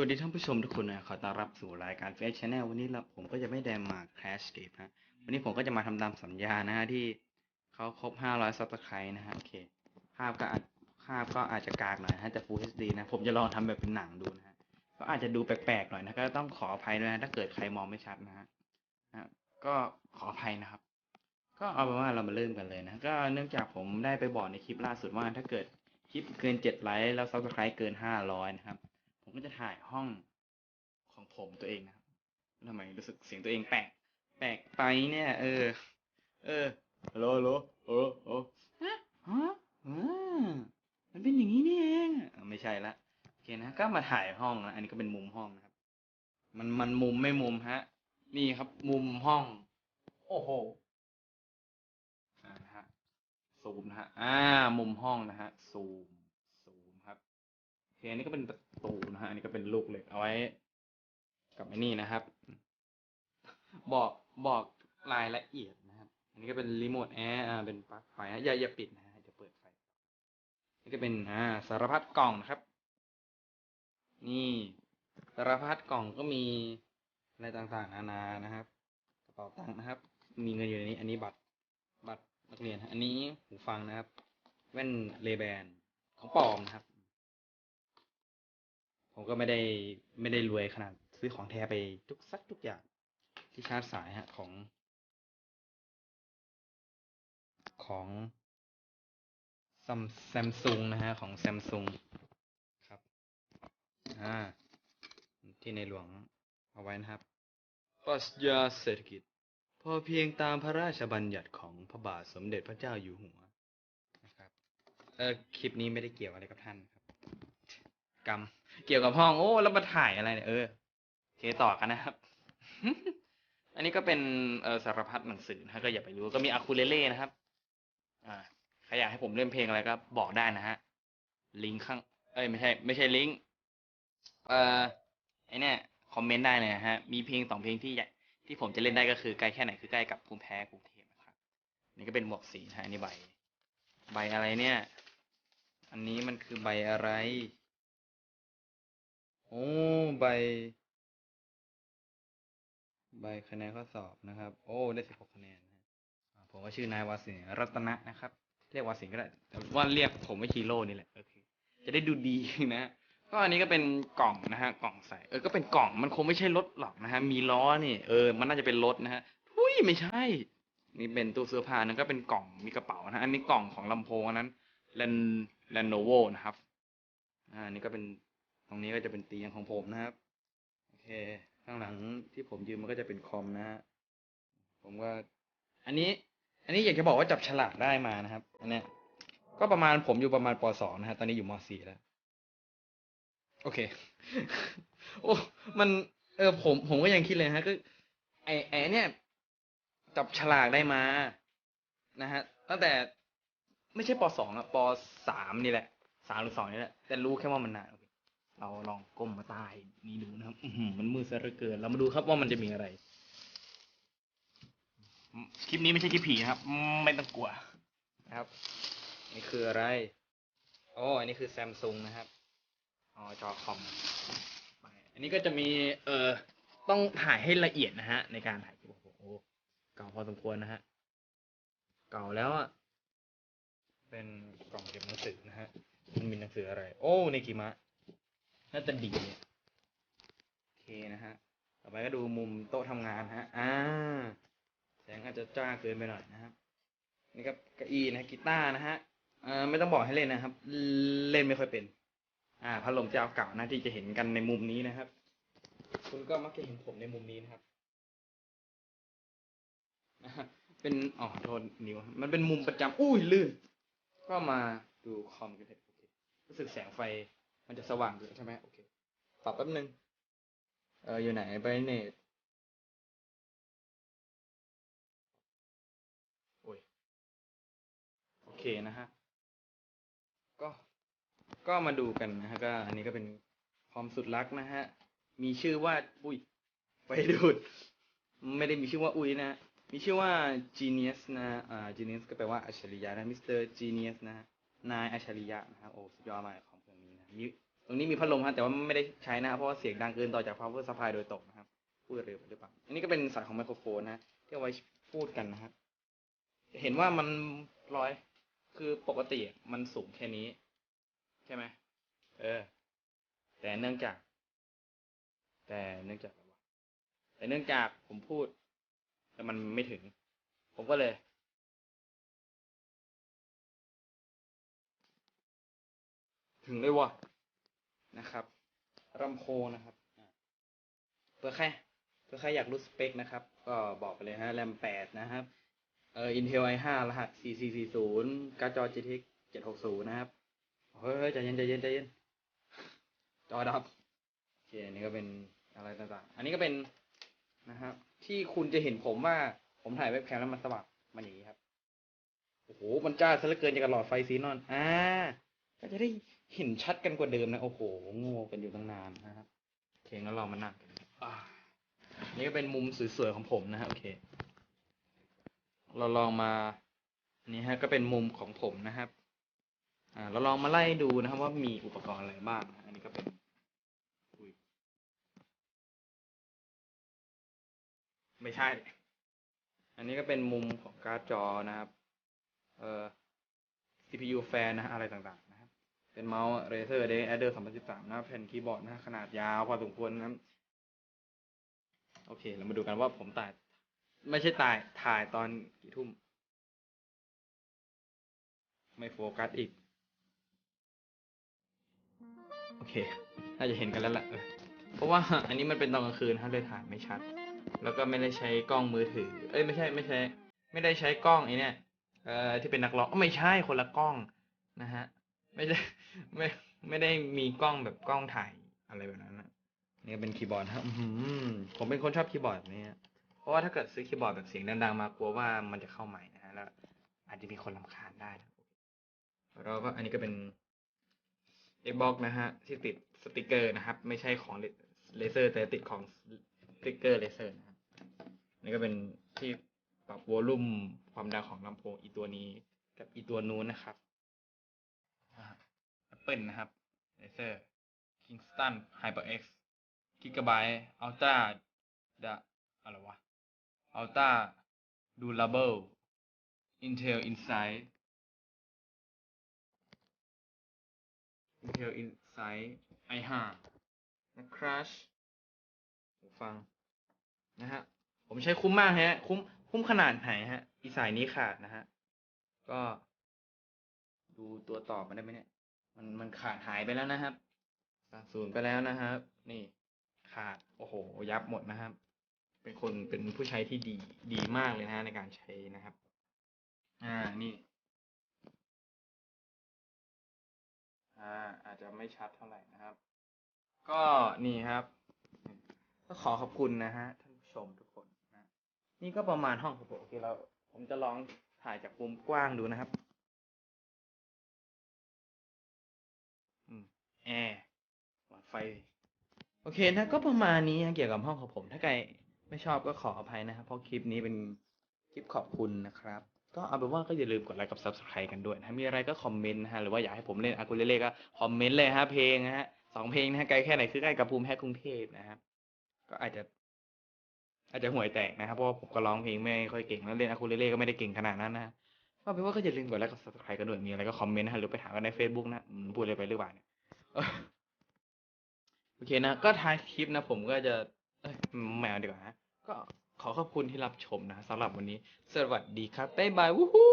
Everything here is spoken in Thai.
วัสดีท่านผู้ชมทุกคนนะขอต้อนรับสู่รายการเฟซชแนลวันนี้เราผมก็จะไม่ได้มา Crash Escape นะวันนี้ผมก็จะมาทำตามสัญญานะฮะที่เขาครบ 500ซับสไครต์นะฮะโอเค ภาพก็อาจภาพก็อาจจะกากหน่อยนะฮะแต่ Full HD นะ ผมจะลองทำแบบเป็นหนังดูนะฮะก็อาจจะดูแปลกๆหน่อยนะก็ต้องขออภัยด้วยนะถ้าเกิดใครมองไม่ชัดนะฮะก็ขออภัยนะครับ ก็เอาเป็นว่าเรามาเริ่มกันเลยนะก็เนื่องจากผมได้ไปบอกในคลิปล่าสุดว่าถ้าเกิดคลิปเกิน7ไลค์แล้วซับสไครต์เกิน 500นะครับ ก็จะถ่ายห้องของผมตัวเองนะครับทำไมรู้สึกเสียงตัวเองแปลกแปลกไปเนี่ย เออ เออฮัลโหลฮัลโหลโอ้โอ้ฮะฮะมันเป็นอย่างนี้นี่เองไม่ใช่ละโอเคนะก็มาถ่ายห้องนะอันนี้ก็เป็นมุมห้องนะครับ มันมันมุมไม่มุมฮะ นี่ครับ มุมห้อง โอ้โหอ่านะฮะซูมนะฮะอ่า มุมห้องนะฮะซูม คอันนี้ก็เป็นประตูนะฮะอันนี้ก็เป็นลูกเหล็กเอาไว้กับไอ้นี่นะครับ บอกบอกรายละเอียดนะครับ อันนี้ก็เป็นรีโมทแอร์อ่าเป็นปลั๊กไฟฮะอย่าอย่าปิดนะฮะเดี๋ยวเปิดไฟนี่ก็เป็นอ่าสารพัดกล่องนะครับ นี่สารพัดกล่องก็มีอะไรต่างๆนานานะครับกระเป๋าตังค์นะครับ มีเงินอยู่ในนี้ อันนี้บัตรบัตรนักเรียน อันนี้หูฟังนะครับ แว่นเลแบนของปลอมนะครับ ก็ไม่ได้ไม่ได้รวยขนาดซื้อของแท้ไปทุกสักทุกอย่างที่ชาร์จสายฮะของ ของซัมซมซุงนะฮะ ของซัมซุงครับอ่าที่ในหลวงเอาไว้นะครับปรัชญาเศรษฐกิจ พอเพียงตามพระราชบัญญัติของพระบาทสมเด็จพระเจ้าอยู่หัวนะครับเออคลิปนี้ไม่ได้เกี่ยวอะไรกับท่านครับ กรรม เกี่ยวกับห้องโอ้แล้วมาถ่ายอะไรเนี่ยเออโอเคต่อกันนะครับ อันนี้ก็เป็นเออสารพัดหนังสือนะก็อย่าไปรู้ก็มีอะคูเลเล่นะครับ อ่าใครอยากให้ผมเล่นเพลงอะไรก็บอกได้นะฮะลิงก์ข้าง เอ้ยไม่ใช่ ไม่ใช่ลิงก์เอ่อไอเนี่ยคอมเมนต์ได้เลยนะฮะมีเพลงสองเพลงที่ที่ผมจะเล่นได้ก็คือใกล้แค่ไหนคือใกล้กับภูมิแพ้กรุงเทพนะครับนี่ก็เป็นหมวกสีนะฮะอันนี้ใบ ใบอะไรเนี่ย อันนี้มันคือใบอะไร โอ้ ใบ ใบคะแนนข้อสอบนะครับ โอ้ ได้สิบหกคะแนนนะผมก็ชื่อนายวาสินรัตนะนะครับ เรียกวาสินก็ได้ แต่ว่าเรียกผมว่าฮีโร่นี่แหละโอเคจะได้ดูดีนะก็อันนี้ก็เป็นกล่องนะฮะ กล่องใส่ เออ ก็เป็นกล่อง มันคงไม่ใช่รถหรอกนะฮะ มีล้อนี่ เออ มันน่าจะเป็นรถนะฮะทุยไม่ใช่ นี่เป็นตู้เสื้อผ้านั่นก็เป็นกล่อง มีกระเป๋านะ อันนี้กล่องของลำโพงนนั้นแลนแลนโนโวนะครับ อ่า นี่ก็เป็น ตรงนี้ก็จะเป็นเตียงของผมนะครับ โอเค ข้างหลังที่ผมยืนมันก็จะเป็นคอมนะฮะ ผมก็ อันนี้ อันนี้อยากจะบอกว่าจับฉลากได้มานะครับ อันเนี้ย ก็ประมาณผมอยู่ประมาณปสองนะฮะ ตอนนี้อยู่มสี่แล้ว โอเค โอ้ มัน เออ ผม ผมก็ยังคิดเลยฮะ ก็ ไอไอเนี่ย จับฉลากได้มา นะฮะ ตั้งแต่ไม่ใช่ปสองอะปสามนี่แหละสามหรือสองนี่แหละ แต่รู้แค่ว่ามันนาน เคเราลองก้มมาใต้นี่ดูนะครับอื้อหือมันมืดซะเหลือเกิน เรามาดูครับว่ามันจะมีอะไร คลิปนี้ไม่ใช่คลิปผีนะครับ ไม่ต้องกลัวนะครับ นี่คืออะไรโอ้อันนี้คือแซมซุงนะครับ อ๋อ จอคอมไปอันนี้ก็จะมี เอ่อ ต้องถ่ายให้ละเอียดนะฮะ ในการถ่ายคลิปโอ้โหเก่าพอสมควรนะฮะ เก่าแล้วอะ เป็นกล่องเก็บหนังสือนะฮะ มันมีหนังสืออะไร โอ้ ในกิมะ น่าจะดีโอเคนะฮะ ต่อไปก็ดูมุมโต๊ะทำงานฮะ อ่า แสงอาจจะจ้าเกินไปหน่อยนะครับ นี่ก็เก้าอี้นะกีตาร์นะฮะเอ่อไม่ต้องบอกให้เล่นนะครับ เล่นไม่ค่อยเป็น อ่าพัดลมเจ้าเก่านะที่จะเห็นกันในมุมนี้นะครับ คุณก็มักจะเห็นผมในมุมนี้นะครับ เป็นอ๋อโทษนิ้ว มันเป็นมุมประจำอุ้ยลื่น ก็มาดูคอมกันเถอะรู้สึกแสงไฟ มันจะสว่างด้วยใช่ไหมโอเค ปรับแป๊บนึง เอออยู่ไหนไบเนตโอ้ย โอเคนะฮะ ก็ ก็มาดูกันนะฮะ ก็อันนี้ก็เป็นคอมสุดลักนะฮะ มีชื่อว่า อุ้ยไฟดูด ไม่ได้มีชื่อว่าอุ้ยนะมีชื่อว่า Genius นะอ่า Genius ก็แปลว่าอัจฉริยะนะ Mr. Genius นะฮะนายอัจฉริยะนะครับโอ้สุดยอดมาก ตรงนี้มีพัดลมฮะแต่ว่าไม่ได้ใช้นะครับเพราะว่าเสียงดังเกินต่อจาก power supply โดยตรงนะครับพูดเร็วหรือเปล่าอันนี้ก็เป็นสายของไมโครโฟนนะที่เอาไว้พูดกันนะครับเห็นว่ามันร้อย คือปกติมันสูงแค่นี้ ใช่ไหมเออ แต่เนื่องจาก แต่เนื่องจากอะไรวะแต่เนื่องจากผมพูด แต่มันไม่ถึง ผมก็เลยถึงเลยวะ นะครับลำโพงนะครับเพื่อใครเพื่อใครอยากรู้สเปคนะครับ ก็บอกไปเลยฮะแรมแปดนะครับเอ่อ Intel i5 รหัส 4440การ์ดจอ GTX 760 นะครับ เฮ้ยใจเย็นใจเย็นใจเย็น จอดับ โอเค อันนี้ก็เป็นอะไรต่างๆ อันนี้ก็เป็นนะครับ ที่คุณจะเห็นผมว่าผมถ่ายเว็บแคมแล้วมันสว่างมันอย่างนี้ครับ โอ้โห มันจ้าซะเหลือเกินอย่างกับหลอดไฟซีนอน อ่า ก็จะได้ เห็นชัดกันกว่าเดิมนะ โอ้โหโง่กันอยู่ตั้งนานนะครับโอเคงั้นเรามานั่งกันนี่ก็เป็นมุมสวยๆของผมนะฮะโอเค เราลองมาอันนี้ฮะก็เป็นมุมของผมนะครับ อ่า เราลองมาไล่ดูนะครับว่ามีอุปกรณ์อะไรบ้าง อันนี้ก็เป็นอุ๊ยไม่ใช่ อันนี้ก็เป็นมุมของการ์ดจอนะครับ เอ่อ CPU แฟนนะฮะอะไรต่างๆนะ เป็นเมาส์ Razer d a d e r 2013 นะแผ่นคีย์บอร์ดนะขนาดยาวพอสมควรนะโอเค เรามาดูกันว่าผมถ่ายไม่ใช่ถ่ายถ่ายตอนกี่ทุ่ม ไม่โฟกัสอีก โอเค น่าจะเห็นกันแล้วแหละเออเพราะว่าอันนี้มันเป็นตอนกลางคืนฮะเลยถ่ายไม่ชัด แล้วก็ไม่ได้ใช้กล้องมือถือ เอ้ยไม่ใช่ไม่ใช่ ไม่ได้ใช้กล้องไอ้เนี่ยเอ่อที่เป็นนักร้องไม่ใช่คนละกล้องนะฮะ ไม่ใช่ไม่ไม่ได้มีกล้องแบบกล้องถ่ายอะไรแบบนั้นนะนี่ก็เป็นคีย์บอร์ดครับอื้อหือผมเป็นคนชอบคีย์บอร์ดแบบนี้ฮะเพราะว่าถ้าเกิดซื้อคีย์บอร์ดแบบเสียงดังๆมากลัวว่ามันจะเข้าใหม่นะฮะแล้ว อาจจะมีคนรำคาญได้นะแล้วก็อันนี้ก็เป็น Xbox นะฮะ ที่ติดสติกเกอร์นะครับ ไม่ใช่ของเลเซอร์แต่ติดของสติกเกอร์เลเซอร์นะครับนี่ก็เป็นที่ปรับวอลลุ่มความดังของลำโพงอีตัวนี้ กับอีตัวนู้นนะครับแอ ปเปิลนะครับเลเซอร์ Kingston HyperX Gigabyte Ultra ดะอะไรวะ Ultra Durable Intel Insight Intel Insight i5 นะ Crash หูฟัง นะฮะ ผมใช้คุ้มมากฮะ คุ้ม คุ้มขนาดไหนฮะ อีสายนี้ขาดนะฮะ ก็ ดูตัวตอบมาได้ไหมเนี่ย มันมันขาดหายไปแล้วนะครับศูนย์ไปแล้วนะครับ นี่ ขาดโอ้โห ยับหมดนะครับ เป็นคนเป็นผู้ใช้ที่ดีดีมากเลยนะฮะในการใช้นะครับ อ่านี่ อ่า อาจจะไม่ชัดเท่าไหร่นะครับ ก็นี่ครับ ก็ขอขอบคุณนะฮะท่านผู้ชมทุกคนนะ นี่ก็ประมาณห้องของผมที่เรา ผมจะลองถ่ายจากมุมกว้างดูนะครับ แอร์หลอดไฟ โอเคนะก็ประมาณนี้นะเกี่ยวกับห้องของผม ถ้าใครไม่ชอบก็ขออภัยนะครับ เพราะคลิปนี้เป็นคลิปขอบคุณนะครับ ก็เอาเป็นว่าก็อย่าลืมกดไลค์กับ subscribe กันด้วยนะมีอะไรก็คอมเมนต์นะฮะหรือว่าอยากให้ผมเล่นอากูเลเล่ก็คอมเมนต์เลยฮะเพลงนะฮะสองเพลงนะฮะไกลแค่ไหนคือใกล้กับภูมิแพ้กรุงเทพนะครับก็อาจจะ อาจจะห่วยแตกนะครับเพราะผมก็ร้องเพลงไม่ค่อยเก่งแล้วเล่นอากูเลเล่ก็ไม่ได้เก่งขนาดนั้นนะก็เป็นว่าก็อย่าลืมกดไลค์กับ subscribe กันด้วยมีอะไรก็คอมเมนต์นะฮะหรือไปถามกันใน Facebook นะพูดอะไรไปหรือเปล่าเนี่ย โอเคนะ ก็ท้ายคลิปนะผมก็จะแมวดีกว่าฮะก็ขอขอบคุณที่รับชมนะสำหรับวันนี้ สวัสดีครับบ๊ายบาย วู้ฮู้